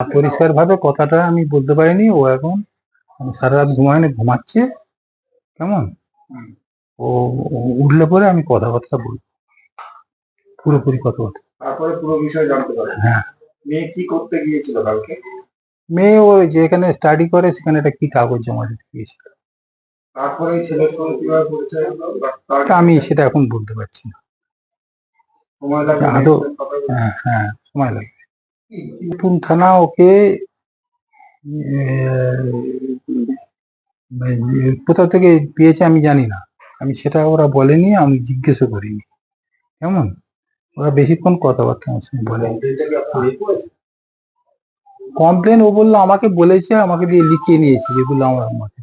পরিষ্কার ভাবে কথাটা আমি বলতে পারিনি ও এখন সারা রাত ঘুমায়নি ঘুমাচ্ছে কেমন? ও উঠলে পরে আমি কথাবার্তা বলব পুরোপুরি কথাবার্তা। তারপরে পুরো বিষয় জানতে পারে হ্যাঁ। মেয়ে কি করতে গিয়েছিল কালকে? মেয়ে ও যেখানে স্টাডি করে সেখানে একটা কি কাগজ জমা দিতে গিয়েছিল। তারপরে ছেলের সঙ্গে কীভাবে পরিচয় হলো? আমি সেটা এখন বলতে পারছি না। সময় বলতে? হ্যাঁ হ্যাঁ সময় লাগবে। নতুন থানা ওকে কোথা থেকে পেয়েছে আমি জানি না। আমি সেটা ওরা বলেনি আমি জিজ্ঞেসও করিনি। কেমন? ওরা বেশিক্ষণ কথাবার্তা আমার সঙ্গে বলে কমপ্লেনটা কি আপনি করেছেন? কমপ্লেন ও বলল আমাকে বলেছে আমাকে দিয়ে লিখিয়ে নিয়েছে যেগুলো আমার আমাকে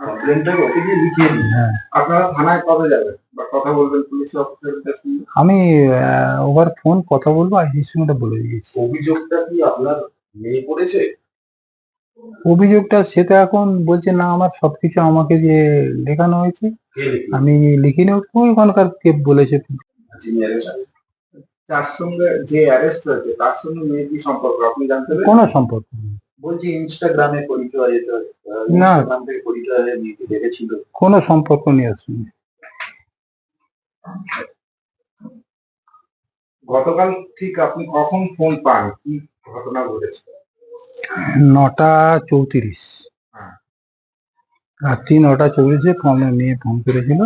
ওকে দিয়ে লিখিয়ে দিন হ্যাঁ। আপনারা থানায় কবে যাবেন? কথা বলবেন পুলিশ অফিসারদের সঙ্গে আমি ওভার ফোন কথা বলব আইসির সঙ্গে বলে দিয়েছি অভিযোগটা কি আপনার মেয়ে করেছে? অভিযোগটা সেটা এখন বলছে না আমার সবকিছু আমাকে যে লেখানো হয়েছে আমি লিখে লিখিনি ওখানকার কে বলেছে? যার সঙ্গে যে অ্যারেস্ট হয়েছে তার সঙ্গে মেয়ের কি সম্পর্ক? আপনি জানতে পেরেছেন? কোনো সম্পর্ক নেই। বলছি ইনস্টাগ্রামে পরিচয় এটা না। থেকে পরিচয় মেয়েকে দেখেছিল। কোনো সম্পর্ক নেই ওর সঙ্গে। গতকাল ঠিক আপনি কখন ফোন পান? কি ঘটনা ঘটেছে? নটা চৌত্রিশ। হ্যাঁ। রাত্রি নটা চৌত্রিশে ফোন মেয়ে ফোন করেছিল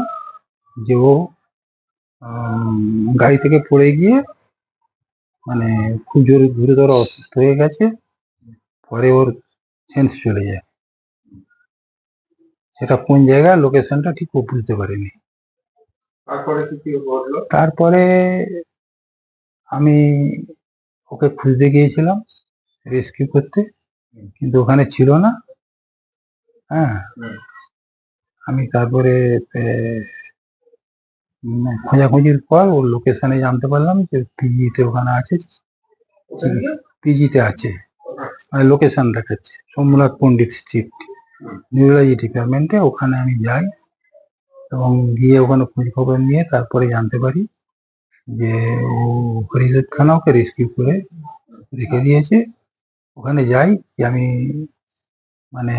যে ও গাড়ি থেকে পড়ে গিয়ে মানে খুব জোরে গুরুতর অসুস্থ হয়ে গেছে। পরে ওর সেন্স চলে যায়। সেটা কোন জায়গায়? লোকেশনটা ঠিক ও বুঝতে পারেনি। তারপরে আমি ওকে খুঁজতে গিয়েছিলাম রেস্কিউ করতে কিন্তু ওখানে ছিল না। হ্যাঁ। আমি তারপরে খোঁজাখুঁজির পর ওর লোকেশনে জানতে পারলাম যে পিজিতে ওখানে আছে। পিজিতে আছে। মানে লোকেশন দেখাচ্ছে। সোমনাথ পণ্ডিত স্ট্রিট নিউরোলজি ডিপার্টমেন্টে ওখানে আমি যাই। এবং গিয়ে ওখানে খোঁজ খবর নিয়ে তারপরে জানতে পারি যে ও হরিদেব খানা ওকে রেস্কিউ করে রেখে দিয়েছে। ওখানে যাই আমি মানে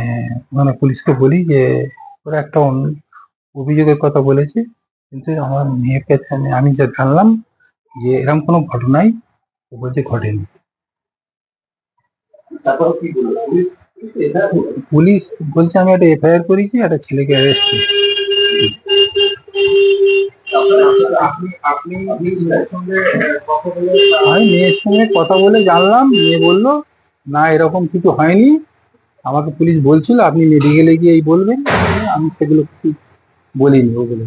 ওখানে পুলিশকে বলি যে ওরা একটা অভিযোগের কথা বলেছে কিন্তু আমার মেয়ের কাছে আমি আমি যা জানলাম যে এরকম কোনো ঘটনাই ও বলছে ঘটেনি। তারপরে কি এটা পুলিশ বলছে আমি একটা এফআইআর করেছি একটা ছেলেকে অ্যারেস্ট করেছি। আমি মেয়ের সঙ্গে কথা বলে জানলাম, মেয়ে বলল, না, এরকম কিছু হয়নি। আমাকে পুলিশ বলছিল, আপনি মেডিকেলে গিয়ে এই বলবেন। আমি সেগুলো কিছু বলিনি ও বলে